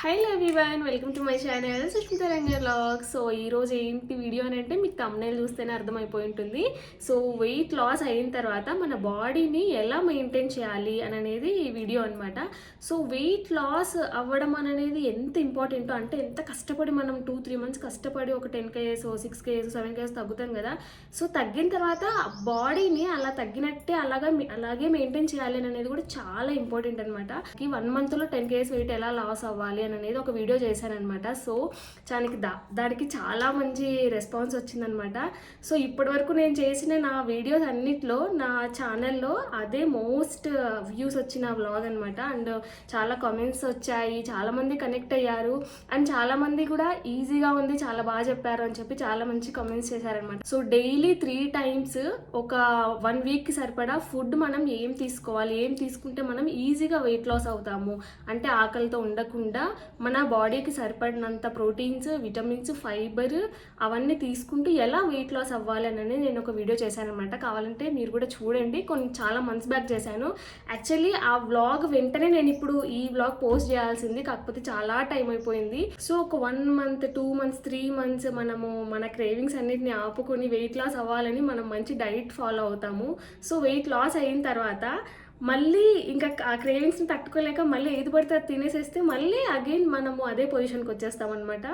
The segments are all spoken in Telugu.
Hi hi one welcome to my channel Sushmita Rangar log so ఈరోజు ఏంటి వీడియో అని అంటే మీకు తమ్నేల్ చూస్తేనే అర్థమైపోయి ఉంటుంది. సో వెయిట్ లాస్ అయిన తర్వాత మన బాడీని ఎలా మెయింటైన్ చేయాలి అని అనేది ఈ వీడియో అనమాట సో వెయిట్ లాస్ అవ్వడం అనేది ఎంత ఇంపార్టెంటో అంటే ఎంత కష్టపడి మనం టూ త్రీ మంత్స్ కష్టపడి ఒక ten kgs six kgs seven kgs తగ్గుతాం కదా. సో తగ్గిన తర్వాత బాడీని అలా తగ్గినట్టే అలాగా అలాగే మెయింటైన్ చేయాలి అని అనేది కూడా చాలా ఇంపార్టెంట్ అనమాట ఈ వన్ మంత్లో టెన్ కేజెస్ వెయిట్ ఎలా లాస్ అవ్వాలి అని అనేది ఒక వీడియో చేశానమాట సో దానికి దా దానికి చాలా మంచి రెస్పాన్స్ వచ్చిందనమాట సో ఇప్పటి వరకు నేను చేసిన నా వీడియోస్ అన్నిట్లో నా ఛానల్లో అదే మోస్ట్ వ్యూస్ వచ్చిన వ్లాగ్ అనమాట అండ్ చాలా కామెంట్స్ వచ్చాయి చాలామంది కనెక్ట్ అయ్యారు. అండ్ చాలామంది కూడా ఈజీగా ఉంది చాలా బాగా చెప్పారు అని చెప్పి చాలా మంచి కామెంట్స్ చేశారనమాట సో డైలీ త్రీ టైమ్స్ ఒక వన్ వీక్కి సరిపడా ఫుడ్ మనం ఏం తీసుకోవాలి ఏం తీసుకుంటే మనం ఈజీగా వెయిట్ లాస్ అవుతాము. అంటే ఆకలితో ఉండకుండా మన బాడీకి సరిపడినంత ప్రోటీన్స్ విటమిన్స్ ఫైబర్ అవన్నీ తీసుకుంటూ ఎలా వెయిట్ లాస్ అవ్వాలి అని నేను ఒక వీడియో చేశాను అనమాట కావాలంటే మీరు కూడా చూడండి. కొన్ని చాలా మంత్స్ బ్యాక్ చేశాను. యాక్చువల్లీ ఆ వ్లాగ్ వెంటనే నేను ఇప్పుడు ఈ వ్లాగ్ పోస్ట్ చేయాల్సింది కాకపోతే చాలా టైం అయిపోయింది. సో ఒక one month two months three months మనము మన క్రేవింగ్స్ అన్నిటిని ఆపుకొని వెయిట్ లాస్ అవ్వాలని మనం మంచి డైట్ ఫాలో అవుతాము. సో వెయిట్ లాస్ అయిన తర్వాత మళ్ళీ ఇంకా ఆ క్రేవింగ్స్ని తట్టుకోలేక మళ్ళీ ఏది పడితే అది తినేసేస్తే మళ్ళీ అగైన్ మనము అదే పొజిషన్కి వచ్చేస్తాం అనమాట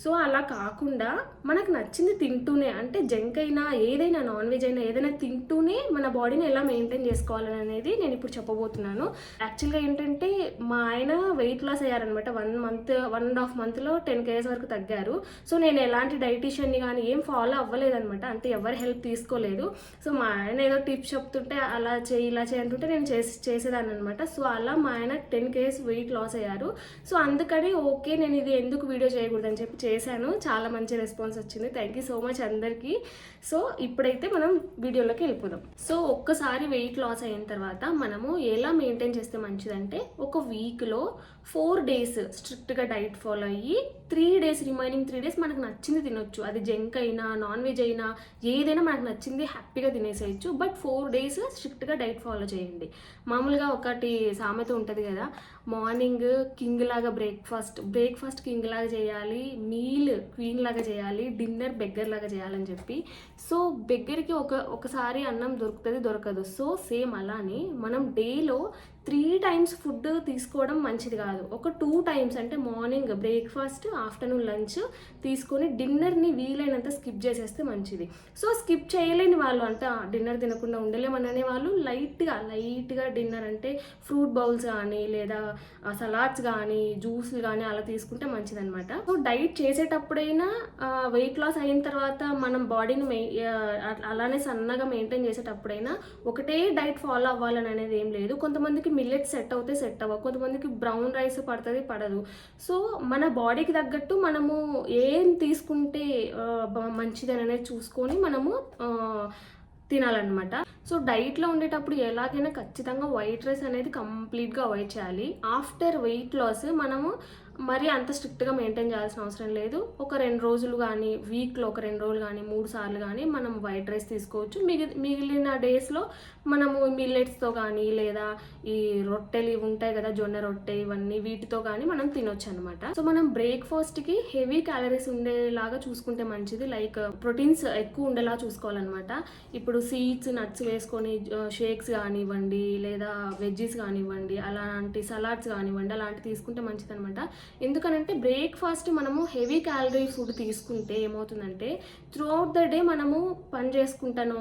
సో అలా కాకుండా మనకు నచ్చింది తింటూనే అంటే జంక్ అయినా ఏదైనా నాన్ వెజ్ అయినా ఏదైనా తింటూనే మన బాడీని ఎలా మెయింటైన్ చేసుకోవాలని అనేది నేను ఇప్పుడు చెప్పబోతున్నాను. యాక్చువల్గా ఏంటంటే మా ఆయన weight loss అయ్యారనమాట one month one and half మంత్లో టెన్ కేజెస్ వరకు తగ్గారు. సో నేను ఎలాంటి డైటీషియన్ని కానీ ఏం ఫాలో అవ్వలేదనమాట అంటే ఎవరి హెల్ప్ తీసుకోలేదు. సో మా ఆయన ఏదో టిప్స్ చెప్తుంటే అలా చేయి ఇలా చేయి అంటుంటే నేను చేసి చేసేదాన్ని అనమాట సో అలా మా ఆయన టెన్ కేజెస్ వెయిట్ లాస్ అయ్యారు. సో అందుకని ఓకే నేను ఇది ఎందుకు వీడియో చేయకూడదని చెప్పి చేశాను. చాలా మంచి రెస్పాన్స్ వచ్చింది. థ్యాంక్ యూ సో మచ్ అందరికీ. సో ఇప్పుడైతే మనం వీడియోలోకి వెళ్ళిపోదాం. సో ఒక్కసారి వెయిట్ లాస్ అయిన తర్వాత మనము ఎలా మెయింటైన్ చేస్తే మంచిదంటే ఒక వీక్లో ఫోర్ డేస్ స్ట్రిక్ట్గా డైట్ ఫాలో అయ్యి three days remaining three days మనకు నచ్చింది తినొచ్చు. అది జంక్ అయినా నాన్ వెజ్ అయినా ఏదైనా మనకు నచ్చింది హ్యాపీగా తినేసేయచ్చు. బట్ ఫోర్ డేస్ స్ట్రిక్ట్గా డైట్ ఫాలో చేయండి. మామూలుగా ఒకటి సామెత ఉంటుంది కదా మార్నింగ్ కింగ్ లాగా బ్రేక్ఫాస్ట్ బ్రేక్ఫాస్ట్ కింగ్ లాగా చేయాలి మీల్ క్వీన్ లాగా చేయాలి డిన్నర్ బెగ్గర్ లాగా చేయాలని చెప్పి. సో బెగ్గర్కి ఒక ఒకసారి అన్నం దొరుకుతుంది దొరకదు. సో సేమ్ అలానే మనం డేలో త్రీ టైమ్స్ ఫుడ్ తీసుకోవడం మంచిది కాదు. ఒక టూ టైమ్స్ అంటే మార్నింగ్ బ్రేక్ఫాస్ట్ ఆఫ్టర్నూన్ లంచ్ తీసుకొని డిన్నర్ని వీలైనంత స్కిప్ చేసేస్తే మంచిది. సో స్కిప్ చేయలేని వాళ్ళు అంతా డిన్నర్ తినకుండా ఉండలేమని వాళ్ళు లైట్గా లైట్గా డిన్నర్ అంటే ఫ్రూట్ బౌల్స్ కానీ లేదా సలాడ్స్ కానీ జ్యూస్లు కానీ అలా తీసుకుంటే మంచిదనమాట సో డైట్ చేసేటప్పుడైనా వెయిట్ లాస్ అయిన తర్వాత మనం బాడీని మెయి అలానే సన్నగా మెయింటైన్ చేసేటప్పుడైనా ఒకటే డైట్ ఫాలో అవ్వాలని అనేది ఏం లేదు. కొంతమందికి మిల్లెట్ సెట్ అవుతే సెట్ అవ్వ కొంతమందికి బ్రౌన్ రైస్ పడుతుంది పడదు. సో మన బాడీకి తగ్గట్టు మనము ఏం తీసుకుంటే మంచిదని అనేది చూసుకొని మనము తినాలన్నమాట. సో డైట్లో ఉండేటప్పుడు ఎలాగైనా ఖచ్చితంగా వైట్ రైస్ అనేది కంప్లీట్గా అవాయిడ్ చేయాలి. ఆఫ్టర్ వెయిట్ లాస్ మనము మరి అంత స్ట్రిక్ట్గా మెయింటైన్ చేయాల్సిన అవసరం లేదు. ఒక రెండు రోజులు కానీ వీక్లో ఒక రెండు రోజులు కానీ మూడు సార్లు కానీ మనం వైట్ రైస్ తీసుకోవచ్చు. మిగి మిగిలిన డేస్లో మనము మిల్లెట్స్తో కానీ లేదా ఈ రొట్టెలు ఇవి ఉంటాయి కదా జొన్న రొట్టె ఇవన్నీ వీటితో కానీ మనం తినొచ్చు అనమాట సో మనం బ్రేక్ఫాస్ట్కి హెవీ క్యాలరీస్ ఉండేలాగా చూసుకుంటే మంచిది. లైక్ ప్రోటీన్స్ ఎక్కువ ఉండేలా చూసుకోవాలన్నమాట. ఇప్పుడు సీడ్స్ నట్స్ వేసుకొని షేక్స్ కానివ్వండి లేదా వెజ్జీస్ కానివ్వండి అలాంటి సలాడ్స్ కానివ్వండి అలాంటి తీసుకుంటే మంచిది అనమాట ఎందుకనంటే బ్రేక్ఫాస్ట్ మనము హెవీ క్యాలరీ ఫుడ్ తీసుకుంటే ఏమవుతుందంటే త్రూ అవుట్ ద డే మనము పని చేసుకుంటాను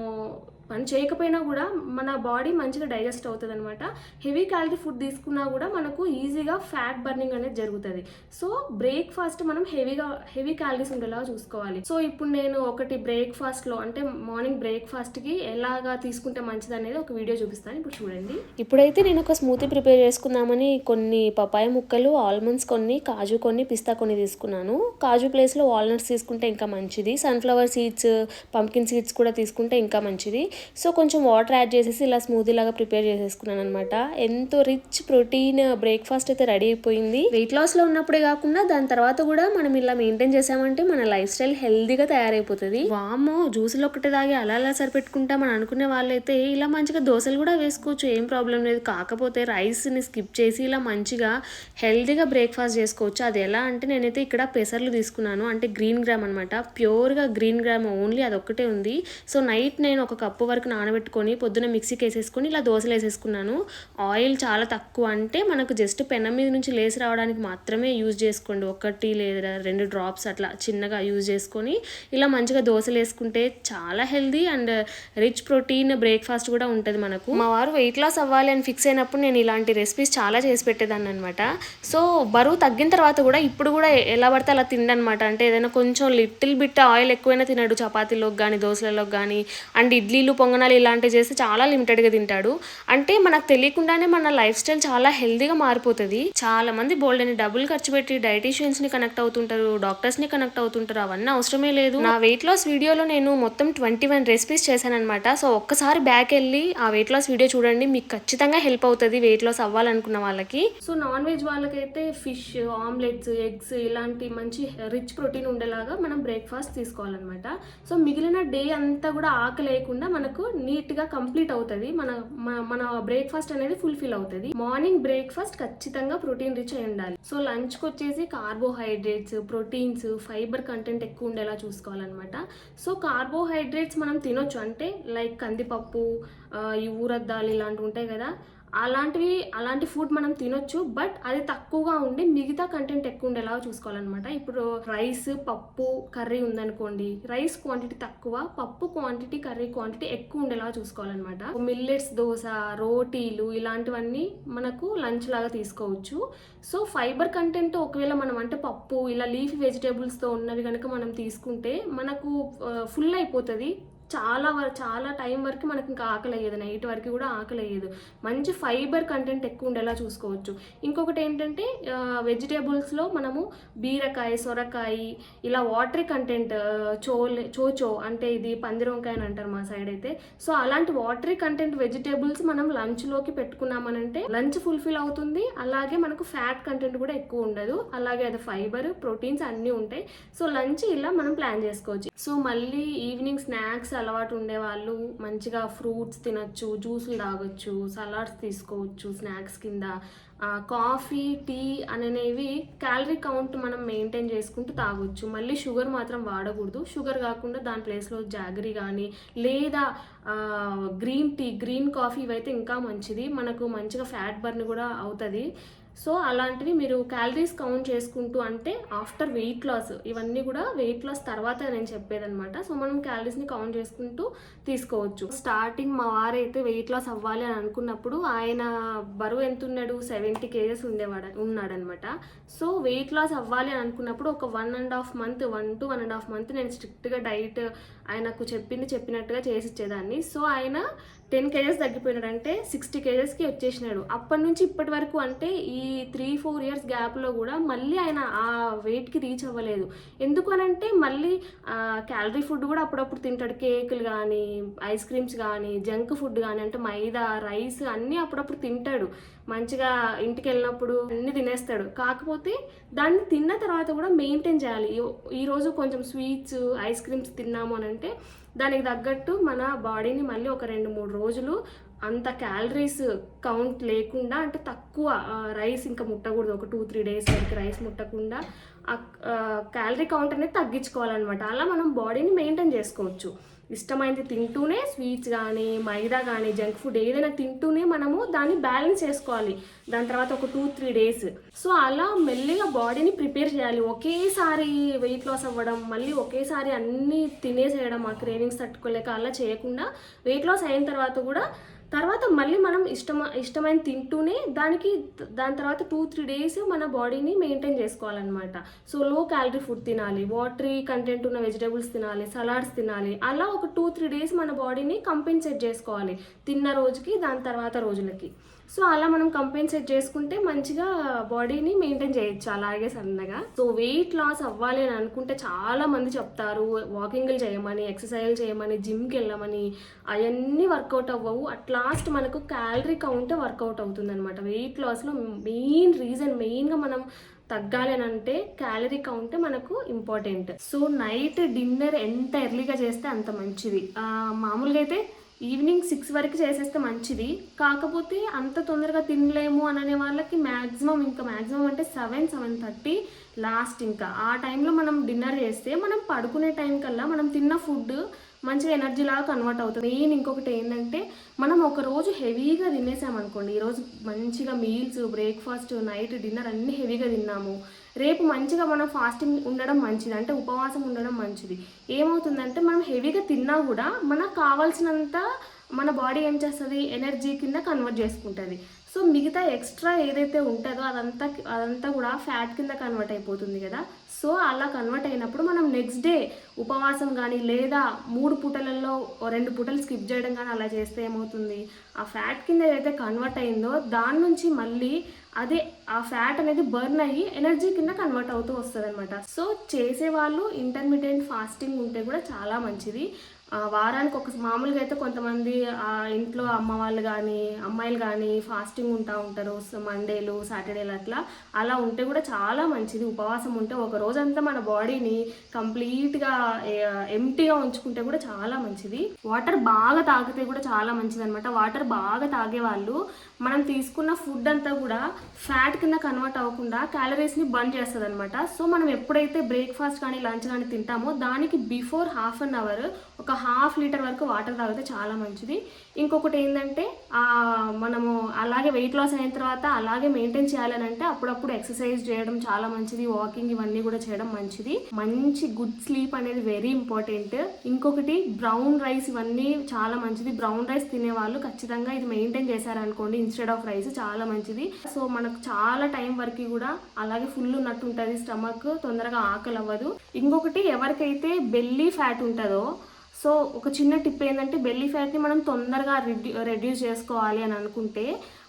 పని చేయకపోయినా కూడా మన బాడీ మంచిగా డైజెస్ట్ అవుతుంది అనమాట హెవీ క్యాలరీ ఫుడ్ తీసుకున్నా కూడా మనకు ఈజీగా ఫ్యాట్ బర్నింగ్ అనేది జరుగుతుంది. సో బ్రేక్ఫాస్ట్ మనం హెవీగా హెవీ క్యాలరీస్ ఉండేలా చూసుకోవాలి. సో ఇప్పుడు నేను ఒకటి బ్రేక్ఫాస్ట్లో అంటే మార్నింగ్ బ్రేక్ఫాస్ట్కి ఎలాగా తీసుకుంటే మంచిది అనేది ఒక వీడియో చూపిస్తాను. ఇప్పుడు చూడండి. ఇప్పుడైతే నేను ఒక స్మూతీ ప్రిపేర్ చేసుకుందామని కొన్ని పపాయ ముక్కలు ఆల్మండ్స్ కొన్ని కాజు కొన్ని పిస్తా కొన్ని తీసుకున్నాను. కాజు ప్లేస్లో వాల్నట్స్ తీసుకుంటే ఇంకా మంచిది. సన్ఫ్లవర్ సీడ్స్ పంకిన్ సీడ్స్ కూడా తీసుకుంటే ఇంకా మంచిది. సో కొంచెం వాటర్ యాడ్ చేసేసి ఇలా స్మూతీ లాగా ప్రిపేర్ చేసేసుకున్నాను అనమాట ఎంతో రిచ్ ప్రోటీన్ బ్రేక్ఫాస్ట్ అయితే రెడీ అయిపోయింది. వెయిట్ లాస్లో ఉన్నప్పుడే కాకుండా దాని తర్వాత కూడా మనం ఇలా మెయింటైన్ చేసామంటే మన లైఫ్ స్టైల్ హెల్దీగా తయారైపోతుంది. వామో జ్యూసులు ఒకటి తాగి అలా అలా సరిపెట్టుకుంటామని అనుకునే వాళ్ళైతే ఇలా మంచిగా దోశలు కూడా వేసుకోవచ్చు ఏం ప్రాబ్లం లేదు. కాకపోతే రైస్ని స్కిప్ చేసి ఇలా మంచిగా హెల్దీగా బ్రేక్ఫాస్ట్ చేసుకోవచ్చు. అది ఎలా అంటే నేనైతే ఇక్కడ పెసర్లు తీసుకున్నాను. అంటే గ్రీన్ గ్రామ్ అనమాట ప్యూర్గా గ్రీన్ గ్రామ్ ఓన్లీ అది ఉంది. సో నైట్ నేను ఒక కప్పు వరకు నానబెట్టుకొని పొద్దున మిక్సీకి వేసేసుకొని ఇలా దోశలు వేసేసుకున్నాను. ఆయిల్ చాలా తక్కువ అంటే మనకు జస్ట్ పెనం మీద నుంచి లేసి రావడానికి మాత్రమే యూజ్ చేసుకోండి. ఒకటి లేదా రెండు డ్రాప్స్ అట్లా చిన్నగా యూజ్ చేసుకొని ఇలా మంచిగా దోశలు వేసుకుంటే చాలా healthy and rich protein breakfast కూడా ఉంటుంది మనకు. మా వారు వెయిట్ లాస్ అవ్వాలి అని ఫిక్స్ అయినప్పుడు నేను ఇలాంటి రెసిపీస్ చాలా చేసి పెట్టేదాన్ని అనమాట సో బరువు తగ్గిన తర్వాత కూడా ఇప్పుడు కూడా ఎలా పడితే అలా తిండనమాట అంటే ఏదైనా కొంచెం లిటిల్ బిట్ ఆయిల్ ఎక్కువైనా తినడు. చపాతీలోకి కానీ దోశలలోకి కానీ అండ్ ఇడ్లీలు పొంగనాలు ఇలాంటివి చేస్తే చాలా లిమిటెడ్గా తింటాడు. అంటే మనకు తెలియకుండానే మన లైఫ్ స్టైల్ చాలా హెల్దీగా మారిపోతుంది. చాలా మంది బోల్డ్ అని డబ్బులు ఖర్చు పెట్టి డైటీషియన్స్ని కనెక్ట్ అవుతుంటారు డాక్టర్స్ని కనెక్ట్ అవుతుంటారు అవన్నీ అవసరమే లేదు. నా వెయిట్ లాస్ వీడియోలో నేను మొత్తం ట్వంటీ వన్ రెసిపీస్ చేశానమాట సో ఒక్కసారి బ్యాక్ వెళ్ళి ఆ వెయిట్ లాస్ వీడియో చూడండి మీకు ఖచ్చితంగా హెల్ప్ అవుతుంది వెయిట్ లాస్ అవ్వాలనుకున్న వాళ్ళకి. సో నాన్ వెజ్ వాళ్ళకైతే ఫిష్ ఆమ్లెట్స్ ఎగ్స్ ఇలాంటి మంచి రిచ్ ప్రోటీన్ ఉండేలాగా మనం బ్రేక్ఫాస్ట్ తీసుకోవాలన్నమాట. సో మిగిలిన డే అంతా కూడా ఆకలి లేకుండా మనకు నీట్గా కంప్లీట్ అవుతుంది. మన మన- మన బ్రేక్ఫాస్ట్ అనేది ఫుల్ఫిల్ అవుతుంది. మార్నింగ్ బ్రేక్ఫాస్ట్ ఖచ్చితంగా ప్రోటీన్ రిచ్ అయి ఉండాలి. సో లంచ్కి వచ్చేసి కార్బోహైడ్రేట్స్ ప్రోటీన్స్ ఫైబర్ కంటెంట్ ఎక్కువ ఉండేలా చూసుకోవాలన్నమాట. సో కార్బోహైడ్రేట్స్ మనం తినొచ్చు. అంటే లైక్ కందిపప్పు ఈ ఊరద్దాలు ఇలాంటివి ఉంటాయి కదా అలాంటివి అలాంటి ఫుడ్ మనం తినొచ్చు బట్ అది తక్కువగా ఉండి మిగతా కంటెంట్ ఎక్కువ ఉండేలా చూసుకోవాలన్నమాట. ఇప్పుడు రైస్ పప్పు కర్రీ ఉందనుకోండి రైస్ క్వాంటిటీ తక్కువ పప్పు క్వాంటిటీ కర్రీ క్వాంటిటీ ఎక్కువ ఉండేలా చూసుకోవాలన్నమాట. మిల్లెట్స్ దోశ రోటీలు ఇలాంటివన్నీ మనకు లంచ్ లాగా తీసుకోవచ్చు. సో ఫైబర్ కంటెంట్ ఒకవేళ మనం అంటే పప్పు ఇలా లీఫ్ వెజిటేబుల్స్తో ఉన్నవి కనుక మనం తీసుకుంటే మనకు ఫుల్ అయిపోతుంది. చాలా వరకు చాలా టైం వరకు మనకి ఇంకా ఆకలి అయ్యేది నైట్ వరకు కూడా ఆకలి అయ్యేది మంచి ఫైబర్ కంటెంట్ ఎక్కువ ఉండేలా చూసుకోవచ్చు. ఇంకొకటి ఏంటంటే వెజిటేబుల్స్లో మనము బీరకాయ సొరకాయ ఇలా వాటరీ కంటెంట్ చోలే చోచో అంటే ఇది పందిరంకాయ అని అంటారు మా సైడ్ అయితే. సో అలాంటి వాటరీ కంటెంట్ వెజిటేబుల్స్ మనం లంచ్లోకి పెట్టుకున్నామనంటే లంచ్ ఫుల్ఫిల్ అవుతుంది. అలాగే మనకు ఫ్యాట్ కంటెంట్ కూడా ఎక్కువ ఉండదు. అలాగే అది ఫైబర్ ప్రోటీన్స్ అన్నీ ఉంటాయి. సో లంచ్ ఇలా మనం ప్లాన్ చేసుకోవచ్చు. సో మళ్ళీ ఈవినింగ్ స్నాక్స్ అలవాటు ఉండే వాళ్ళు మంచిగా ఫ్రూట్స్ తినొచ్చు జ్యూసులు తాగొచ్చు సలాడ్స్ తీసుకోవచ్చు స్నాక్స్ కింద. కాఫీ టీ అనేవి క్యాలరీ కౌంట్ మనం మెయింటైన్ చేసుకుంటూ తాగొచ్చు. మళ్ళీ షుగర్ మాత్రం వాడకూడదు. షుగర్ కాకుండా దాని ప్లేస్లో జాగరీ కానీ లేదా గ్రీన్ టీ గ్రీన్ కాఫీ ఇవైతే ఇంకా మంచిది. మనకు మంచిగా ఫ్యాట్ బర్న్ కూడా అవుతుంది. సో అలాంటివి మీరు క్యాలరీస్ కౌంట్ చేసుకుంటూ అంటే ఆఫ్టర్ వెయిట్ లాస్ ఇవన్నీ కూడా వెయిట్ లాస్ తర్వాత నేను చెప్పేదనమాట సో మనం క్యాలరీస్ని కౌంట్ చేసుకుంటూ తీసుకోవచ్చు. స్టార్టింగ్ మా వారైతే వెయిట్ లాస్ అవ్వాలి అని అనుకున్నప్పుడు ఆయన బరువు ఎంత ఉన్నాడు సెవెంటీ కేజెస్ ఉండేవాడు ఉన్నాడనమాట సో వెయిట్ లాస్ అవ్వాలి అని అనుకున్నప్పుడు ఒక one and half month one to one and half month నేను స్ట్రిక్ట్గా డైట్ ఆయనకు చెప్పింది చెప్పినట్టుగా చేసి ఇచ్చేదాన్ని. సో ఆయన టెన్ కేజెస్ తగ్గిపోయినాడంటే సిక్స్టీ కేజెస్కి వచ్చేసినాడు. అప్పటి నుంచి ఇప్పటి వరకు అంటే ఈ త్రీ ఫోర్ ఇయర్స్ గ్యాప్లో కూడా మళ్ళీ ఆయన ఆ వెయిట్కి రీచ్ అవ్వలేదు. ఎందుకు అని అంటే మళ్ళీ క్యాలరీ ఫుడ్ కూడా అప్పుడప్పుడు తింటాడు. కేకులు కానీ ఐస్ క్రీమ్స్ కానీ జంక్ ఫుడ్ కానీ అంటే మైదా రైస్ అన్నీ అప్పుడప్పుడు తింటాడు. మంచిగా ఇంటికి వెళ్ళినప్పుడు అన్ని తినేస్తాడు. కాకపోతే దాన్ని తిన్న తర్వాత కూడా మెయింటైన్ చేయాలి. ఈ- ఈరోజు కొంచెం స్వీట్స్ ఐస్ క్రీమ్స్ తిన్నాము అని అంటే దానికి తగ్గట్టు మన బాడీని మళ్ళీ ఒక రెండు మూడు రోజులు అంత క్యాలరీస్ కౌంట్ లేకుండా అంటే తక్కువ రైస్ ఇంకా ముట్టకూడదు. ఒక టూ త్రీ డేస్ వరకు రైస్ ముట్టకుండా క్యాలరీ కౌంట్ అనేది తగ్గించుకోవాలన్నమాట. అలా మనం బాడీని మెయింటైన్ చేసుకోవచ్చు. ఇష్టమైనది తింటూనే స్వీట్స్ కానీ మైదా కానీ జంక్ ఫుడ్ ఏదైనా తింటూనే మనము దాన్ని బ్యాలెన్స్ చేసుకోవాలి. దాని తర్వాత ఒక టూ త్రీ డేస్ సో అలా మెల్లిగా బాడీని ప్రిపేర్ చేయాలి. ఒకేసారి వెయిట్ లాస్ అవ్వడం మళ్ళీ ఒకేసారి అన్నీ తినేసేయడం ఆ క్రేవింగ్స్ తట్టుకోలేక అలా చేయకుండా వెయిట్ లాస్ అయిన తర్వాత కూడా తర్వాత మళ్ళీ మనం ఇష్టమ ఇష్టమైన తింటూనే దానికి దాని తర్వాత టూ త్రీ డేస్ మన బాడీని మెయింటైన్ చేసుకోవాలన్నమాట. సో లో క్యాలరీ ఫుడ్ తినాలి వాటరీ కంటెంట్ ఉన్న వెజిటేబుల్స్ తినాలి సలాడ్స్ తినాలి అలా ఒక టూ త్రీ డేస్ మన బాడీని కంపెన్సేట్ చేసుకోవాలి. తిన్న రోజుకి దాని తర్వాత రోజులకి. సో అలా మనం కంపెన్సేట్ చేసుకుంటే మంచిగా బాడీని మెయింటైన్ చేయొచ్చు అలాగే సన్నగా. సో వెయిట్ లాస్ అవ్వాలి అని అనుకుంటే చాలా మంది చెప్తారు వాకింగ్లు చేయమని ఎక్సర్సైజ్ చేయమని జిమ్కి వెళ్ళమని అవన్నీ వర్కౌట్ అవ్వవు. అట్ లాస్ట్ మనకు క్యాలరీ కౌంటే వర్కౌట్ అవుతుంది అనమాట వెయిట్ లాస్లో మెయిన్ రీజన్ మెయిన్గా మనం తగ్గాలి అని అంటే క్యాలరీ కౌంట్ మనకు ఇంపార్టెంట్. సో నైట్ డిన్నర్ ఎంత ఎర్లీగా చేస్తే అంత మంచిది. మామూలుగా అయితే ఈవినింగ్ సిక్స్ వరకు చేసేస్తే మంచిది. కాకపోతే అంత తొందరగా తినలేము అని అనే వాళ్ళకి మ్యాక్సిమం ఇంకా మ్యాక్సిమం అంటే సెవెన్ సెవెన్ థర్టీ లాస్ట్ ఇంకా. ఆ టైంలో మనం డిన్నర్ చేస్తే మనం పడుకునే టైం కల్లా మనం తిన్న ఫుడ్ మంచిగా ఎనర్జీ లాగా కన్వర్ట్ అవుతుంది. మెయిన్ ఇంకొకటి ఏంటంటే మనం ఒక రోజు హెవీగా తినేసామనుకోండి ఈరోజు మంచిగా మీల్స్ బ్రేక్ఫాస్ట్ నైట్ డిన్నర్ అన్నీ హెవీగా తిన్నాము. రేపు మంచిగా మనం ఫాస్టింగ్ ఉండడం మంచిది అంటే ఉపవాసం ఉండడం మంచిది. ఏమవుతుందంటే మనం హెవీగా తిన్నా కూడా మనకు కావాల్సినంత మన బాడీ ఏం చేస్తుంది? ఎనర్జీ కింద కన్వర్ట్ చేసుకుంటుంది. సో మిగతా ఎక్స్ట్రా ఏదైతే ఉంటుందో అదంతా అదంతా కూడా ఫ్యాట్ కింద కన్వర్ట్ అయిపోతుంది కదా. సో అలా కన్వర్ట్ అయినప్పుడు మనం నెక్స్ట్ డే ఉపవాసం కానీ లేదా మూడు పూటలలో రెండు పూటలు స్కిప్ చేయడం కానీ అలా చేస్తే ఏమవుతుంది? ఆ ఫ్యాట్ కింద ఏదైతే కన్వర్ట్ అయిందో దాని నుంచి మళ్ళీ అదే ఆ ఫ్యాట్ అనేది బర్న్ అయ్యి ఎనర్జీ కింద కన్వర్ట్ అవుతూ వస్తుంది అనమాట సో చేసేవాళ్ళు ఇంటర్మీడియట్ ఫాస్టింగ్ ఉంటే కూడా చాలా మంచిది. వారానికి ఒక మామూలుగా అయితే కొంతమంది ఇంట్లో అమ్మ వాళ్ళు కానీ అమ్మాయిలు కానీ ఫాస్టింగ్ ఉంటా ఉంటారు. మండేలు సాటర్డేలు అట్లా. అలా ఉంటే కూడా చాలా మంచిది. ఉపవాసం ఉంటే ఒక రోజంతా మన బాడీని కంప్లీట్గా ఎంటీగా ఉంచుకుంటే కూడా చాలా మంచిది. వాటర్ బాగా తాగితే కూడా చాలా మంచిది అనమాట వాటర్ బాగా తాగే వాళ్ళు మనం తీసుకున్న ఫుడ్ అంతా కూడా ఫ్యాట్ కింద కన్వర్ట్ అవ్వకుండా క్యాలరీస్ని బంద్ చేస్తుంది అనమాట సో మనం ఎప్పుడైతే బ్రేక్ఫాస్ట్ కానీ లంచ్ కానీ తింటామో దానికి బిఫోర్ హాఫ్ అన్ అవర్ ఒక హాఫ్ లీటర్ వరకు వాటర్ తాగితే చాలా మంచిది. ఇంకొకటి ఏంటంటే మనము అలాగే వెయిట్ లాస్ అయిన తర్వాత అలాగే మెయింటైన్ చేయాలని అంటే అప్పుడప్పుడు ఎక్సర్సైజ్ చేయడం చాలా మంచిది. వాకింగ్ ఇవన్నీ కూడా చేయడం మంచిది. మంచి గుడ్ స్లీప్ అనేది వెరీ ఇంపార్టెంట్ ఇంకొకటి బ్రౌన్ రైస్ ఇవన్నీ చాలా మంచిది. బ్రౌన్ రైస్ తినే వాళ్ళు ఖచ్చితంగా ఇది మెయింటైన్ చేశారనుకోండి ఇన్స్టెడ్ ఆఫ్ రైస్ చాలా మంచిది. సో మనకు చాలా టైం వరకు కూడా అలాగే ఫుల్ ఉన్నట్టు ఉంటుంది. స్టమక్ తొందరగా ఆకలి అవ్వదు ఇంకొకటి ఎవరికైతే బెల్లీ ఫ్యాట్ ఉంటుందో సో ఒక చిన్న టిప్ ఏంటంటే బెల్లీ ఫ్యాట్ని మనం తొందరగా రిడ్యూ రెడ్యూస్ చేసుకోవాలి అని అనుకుంటే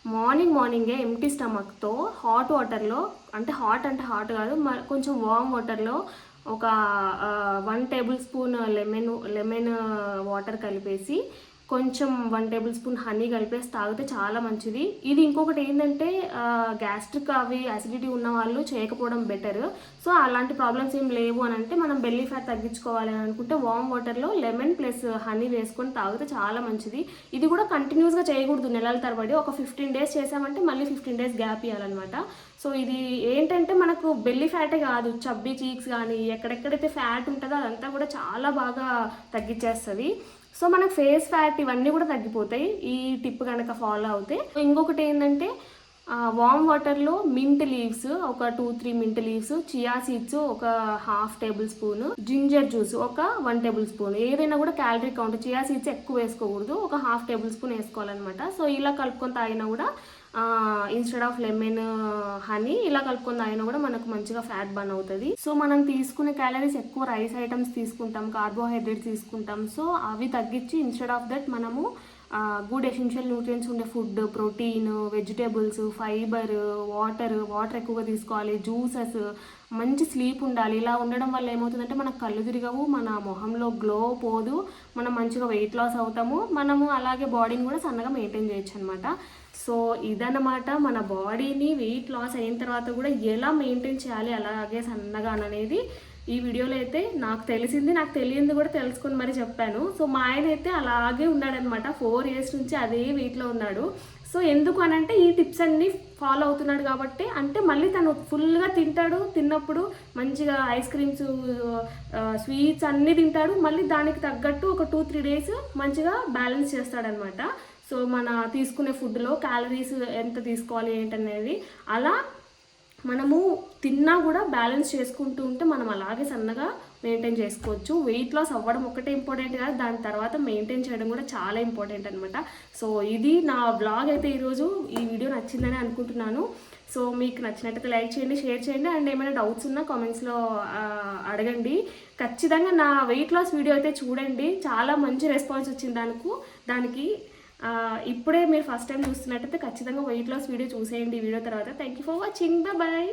మార్నింగ్ మార్నింగే ఎంటీ స్టమక్తో హాట్ వాటర్లో అంటే హాట్ అంటే హాట్ కాదు కొంచెం వార్మ్ వాటర్లో ఒక one tablespoon lemon lemon water కలిపేసి కొంచెం వన్ టేబుల్ స్పూన్ హనీ కలిపేసి తాగితే చాలా మంచిది. ఇది ఇంకొకటి ఏంటంటే గ్యాస్ట్రిక్ అవి అసిడిటీ ఉన్న వాళ్ళు చేయకపోవడం బెటర్ సో అలాంటి ప్రాబ్లమ్స్ ఏం లేవు అని అంటే మనం బెల్లీ ఫ్యాట్ తగ్గించుకోవాలి అని అనుకుంటే వామ్ వాటర్లో లెమన్ ప్లస్ హనీ వేసుకొని తాగితే చాలా మంచిది. ఇది కూడా కంటిన్యూస్గా చేయకూడదు నెలల తరబడి. ఒక ఫిఫ్టీన్ డేస్ చేసామంటే మళ్ళీ ఫిఫ్టీన్ డేస్ గ్యాప్ ఇవ్వాలన్నమాట సో ఇది ఏంటంటే మనకు బెల్లీ ఫ్యాటే కాదు. చబ్బీ చీక్స్ కానీ ఎక్కడెక్కడైతే ఫ్యాట్ ఉంటుందో అదంతా కూడా చాలా బాగా తగ్గించేస్తుంది. సో మనకు ఫేస్ ఫ్యాట్ ఇవన్నీ కూడా తగ్గిపోతాయి. ఈ టిప్ కనుక ఫాలో అవుతే. ఇంకొకటి ఏంటంటే వామ్ వాటర్లో మింట్ లీవ్స్ ఒక two three mint leaves chia seeds ఒక half tablespoon ginger juice ఒక వన్ టేబుల్ స్పూన్ ఏదైనా కూడా క్యాలరీ కౌంట్ చియా సీడ్స్ ఎక్కువ వేసుకోకూడదు. ఒక హాఫ్ టేబుల్ స్పూన్ వేసుకోవాలన్నమాట. సో ఇలా కలుపుకొని తాగినా కూడా ఇన్స్టెడ్ ఆఫ్ లెమన్ హనీ ఇలా కలుపుకొని తాగినా కూడా మనకు మంచిగా ఫ్యాట్ బర్న్ అవుతుంది. సో మనం తీసుకునే క్యాలరీస్ ఎక్కువ రైస్ ఐటమ్స్ తీసుకుంటాం కార్బోహైడ్రేట్స్ తీసుకుంటాం. సో అవి తగ్గించి ఇన్స్టెడ్ ఆఫ్ దట్ మనము గుడ్ ఎసెన్షియల్ న్యూట్రియన్స్ ఉండే food protein vegetables fibre water water ఎక్కువగా తీసుకోవాలి జ్యూసెస్ మంచి స్లీప్ ఉండాలి. ఇలా ఉండడం వల్ల ఏమవుతుందంటే మనకు కళ్ళు తిరగవు మన మొహంలో గ్లో పోదు మనం మంచిగా వెయిట్ లాస్ అవుతాము. మనము అలాగే బాడీని కూడా సన్నగా మెయింటైన్ చేయొచ్చు అనమాట సో ఇదన్నమాట మన బాడీని వెయిట్ లాస్ అయిన తర్వాత కూడా ఎలా మెయింటైన్ చేయాలి అలాగే సన్నగా అనేది ఈ వీడియోలో అయితే నాకు తెలిసింది నాకు తెలియంది కూడా తెలుసుకొని మరి చెప్పాను. సో మా ఆయన అయితే అలాగే ఉన్నాడనమాట ఫోర్ ఇయర్స్ నుంచి అదే వెయిట్లో ఉన్నాడు. సో ఎందుకు అని అంటే ఈ టిప్స్ అన్నీ ఫాలో అవుతున్నాడు కాబట్టి అంటే మళ్ళీ తను ఫుల్గా తింటాడు తిన్నప్పుడు మంచిగా ఐస్ క్రీమ్స్ స్వీట్స్ అన్నీ తింటాడు. మళ్ళీ దానికి తగ్గట్టు ఒక టూ త్రీ డేస్ మంచిగా బ్యాలెన్స్ చేస్తాడనమాట సో మన తీసుకునే ఫుడ్లో క్యాలరీస్ ఎంత తీసుకోవాలి ఏంటనేది. అలా మనము తిన్నా కూడా బ్యాలెన్స్ చేసుకుంటూ ఉంటే మనం అలాగే సన్నగా మెయింటైన్ చేసుకోవచ్చు. వెయిట్ లాస్ అవ్వడం ఒకటే ఇంపార్టెంట్ కాదు. దాని తర్వాత మెయింటైన్ చేయడం కూడా చాలా ఇంపార్టెంట్ అనమాట సో ఇది నా బ్లాగ్ అయితే ఈరోజు ఈ వీడియో నచ్చిందని అనుకుంటున్నాను. సో మీకు నచ్చినట్టయితే లైక్ చేయండి షేర్ చేయండి. అండ్ ఏమైనా డౌట్స్ ఉన్నా కామెంట్స్లో అడగండి. ఖచ్చితంగా నా వెయిట్ లాస్ వీడియో అయితే చూడండి. చాలా మంచి రెస్పాన్స్ వచ్చింది దానికి. దానికి ఇప్పుడే మీరు ఫస్ట్ టైం చూస్తున్నట్టయితే ఖచ్చితంగా వెయిట్ లాస్ వీడియో చూసేయండి. ఈ వీడియో తర్వాత. Thank you for watching bye